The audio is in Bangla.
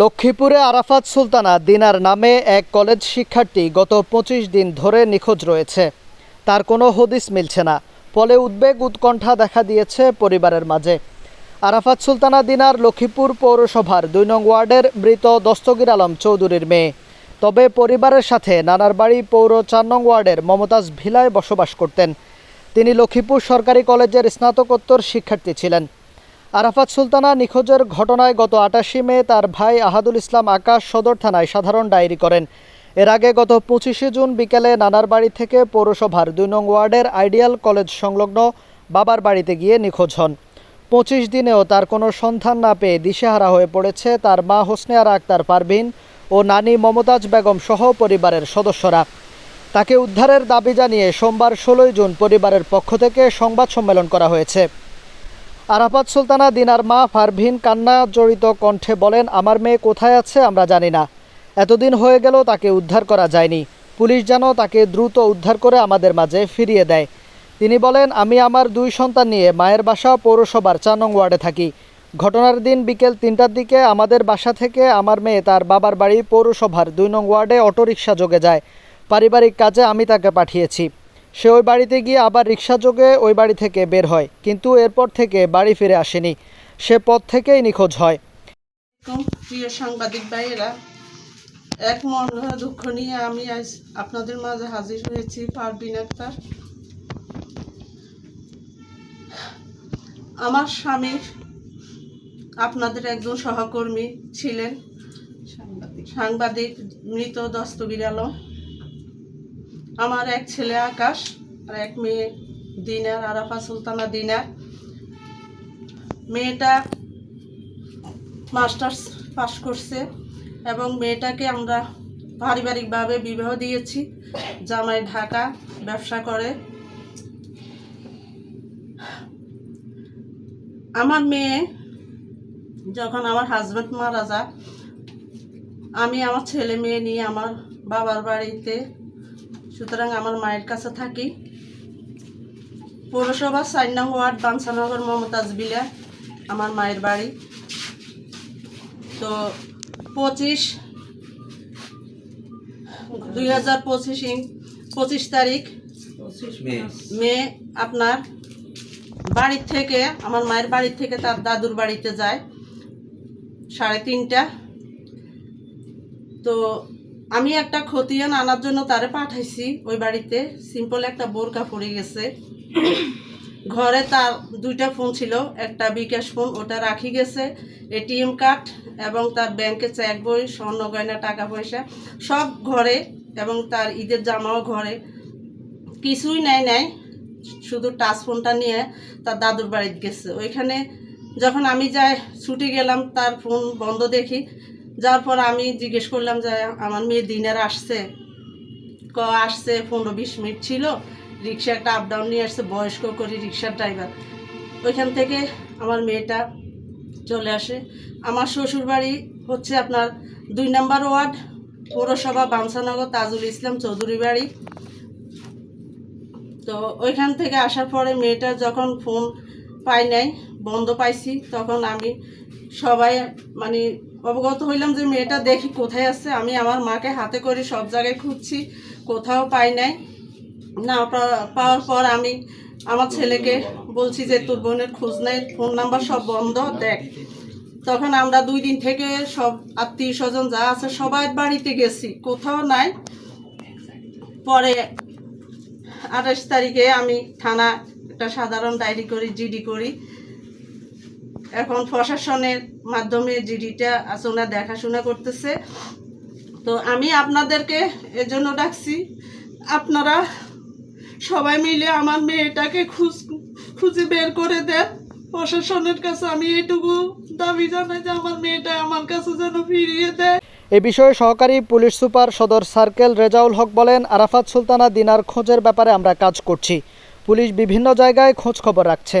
লক্ষ্মীপুরে আরাফাত সুলতানা দিনার নামে এক কলেজ শিক্ষার্থী গত পঁচিশ দিন ধরে নিখোঁজ রয়েছে। তার কোনো হদিস মিলছে না। ফলে উদ্বেগ উৎকণ্ঠা দেখা দিয়েছে পরিবারের মাঝে। আরাফাত সুলতানা দিনার লক্ষ্মীপুর পৌরসভার দুই নং ওয়ার্ডের মৃত দস্তগির আলম চৌধুরীর মেয়ে। তবে পরিবারের সাথে নানার বাড়ি পৌর চার নং ওয়ার্ডের মমতাজ ভিলায় বসবাস করতেন। তিনি লক্ষ্মীপুর সরকারি কলেজের স্নাতকোত্তর শিক্ষার্থী ছিলেন। আরাফাত সুলতানা নিখোঁজের ঘটনায় গত আটাশি মে তার ভাই আহাদুল ইসলাম আকাশ সদর থানায় সাধারণ ডায়েরি করেন। এর আগে গত পঁচিশে জুন বিকেলে নানার বাড়ি থেকে পৌরসভার দুই নং ওয়ার্ডের আইডিয়াল কলেজ সংলগ্ন বাবার বাড়িতে গিয়ে নিখোঁজ হন। পঁচিশ দিনেও তার কোনো সন্ধান না পেয়ে দিশেহারা হয়ে পড়েছে তার মা হোসনে আক্তার পারভিন ও নানি মমতাজ বেগম সহ পরিবারের সদস্যরা। তাকে উদ্ধারের দাবি জানিয়ে সোমবার ষোলোই জুন পরিবারের পক্ষ থেকে সংবাদ সম্মেলন করা হয়েছে। আরাফাত সুলতানা দিনার মা ফারভিন কান্না জড়িত কণ্ঠে বলেন, আমার মেয়ে কোথায় আছে আমরা জানি না। এতদিন হয়ে গেল তাকে উদ্ধার করা যায়নি। পুলিশ যেন তাকে দ্রুত উদ্ধার করে আমাদের মাঝে ফিরিয়ে দেয়। তিনি বলেন, আমি আমার দুই সন্তান নিয়ে মায়ের বাসা পৌরসভার চার নং ওয়ার্ডে থাকি। ঘটনার দিন বিকেল তিনটার দিকে আমাদের বাসা থেকে আমার মেয়ে তার বাবার বাড়ি পৌরসভার দুই নং ওয়ার্ডে অটোরিকশা যোগে যায়। পারিবারিক কাজে আমি তাকে পাঠিয়েছি। সে ওই বাড়িতে গিয়ে আবার রিক্সা যোগে ওই বাড়ি থেকে বের হয়, কিন্তু এরপর থেকে বাড়ি ফিরে আসেনি। সে পথ থেকেই নিখোঁজ হয়। প্রিয় সাংবাদিক ভাইয়েরা। এক মন দুঃখ নিয়ে আমি আজ আপনাদের মাঝে হাজির হয়েছি পারবিন আক্তার। আমার স্বামী আপনাদের একজন সহকর্মী ছিলেন। সাংবাদিক। মৃত দস্তগীর আলম। আমার এক ছেলে আকাশ, আর এক মেয়ে দিনার আরাফা সুলতানা দিনার। মেয়েটা মাস্টার্স পাশ করছে এবং মেয়েটাকে আমরা পারিবারিকভাবে বিবাহ দিয়েছি। জামাই ঢাকা ব্যবসা করে। আমার মেয়ে যখন আমার হাজব্যান্ড মারা যায়, আমি আমার ছেলে মেয়ে নিয়ে আমার বাবার বাড়িতে সুতরাং আমার মায়ের কাছে থাকি। পৌরসভা চার নং ওয়ার্ড বাঞ্ছানগর মমতাজ বিলা আমার মায়ের বাড়ি। তো পঁচিশ দুই হাজার পঁচিশ পঁচিশ তারিখ মে আপনার বাড়ির থেকে আমার মায়ের বাড়ির থেকে তার দাদুর বাড়িতে যায় সাড়ে তিনটা। তো আমি একটা খতিয়ান আনার জন্য তারে পাঠাইছি ওই বাড়িতে। সিম্পল একটা বোরকা পড়ে গেছে। ঘরে তার দুইটা ফোন ছিল, একটা বিকাশ ফোন, ওটা রাখি গেছে, এটিএম কার্ড এবং তার ব্যাংকে চেক বই, স্বর্ণ গয়না, টাকা পয়সা, সব ঘরে এবং তার ঈদের জামাও ঘরে। কিছুই নেয় নেয় শুধু টাচ ফোনটা নিয়ে তার দাদুর বাড়িতে গেছে। ওইখানে যখন আমি যাই, ছুটে গেলাম, তার ফোন বন্ধ দেখি। যাওয়ার পর আমি জিজ্ঞেস করলাম যে, আমার মেয়ে দিনের আসছে। ক, আসছে, পনেরো বিশ মিনিট ছিল। রিক্সা একটা আপ ডাউন নিয়ে আসছে, বয়স্ক করে রিক্সার ড্রাইভার ওইখান থেকে আমার মেয়েটা চলে আসে। আমার শ্বশুর বাড়ি হচ্ছে আপনার দুই নাম্বার ওয়ার্ড, পৌরসভা বামসানগর তাজুল ইসলাম চৌধুরী বাড়ি। তো ওইখান থেকে আসার পরে মেয়েটা যখন ফোন পাই নাই, বন্ধ পাইছি, তখন আমি সবাই মানে অবগত হইলাম যে মেয়েটা দেখি কোথায় আছে। আমি আমার মাকে হাতে করে সব জায়গায় খুঁজছি, কোথাও পাই নাই। না পাওয়ার পর আমি আমার ছেলেকে বলছি যে, তোর বোনের খোঁজ নাই, ফোন নাম্বার সব বন্ধ, দেখ। তখন আমরা দুই দিন থেকে সব আত্মীয় স্বজন যা আছে, সবাই বাড়িতে গেছি, কোথাও নাই। পরে আঠাশ তারিখে আমি থানা একটা সাধারণ ডায়েরি করি, জিডি করি। এখন প্রশাসনের মাধ্যমে জিডিটা আসলে দেখাশোনা করতেছে। তো আমি আপনাদেরকে এজন্য ডাকছি, আপনারা সবাই মিলে আমার মেয়েটাকে খুঁজ, খুঁজে বের করে দেন। প্রশাসনের কাছে আমি এইটুকু দাবি জানাই যে আমার মেয়েটা আমার কাছে যেন ফিরিয়ে দেয়। এ বিষয়ে সহকারী police super Sadar circle Rezaul Haque বলেন, আরাফাত সুলতানা দিনার খোঁজের ব্যাপারে আমরা কাজ করছি। পুলিশ বিভিন্ন জায়গায় খোঁজ খবর রাখছে।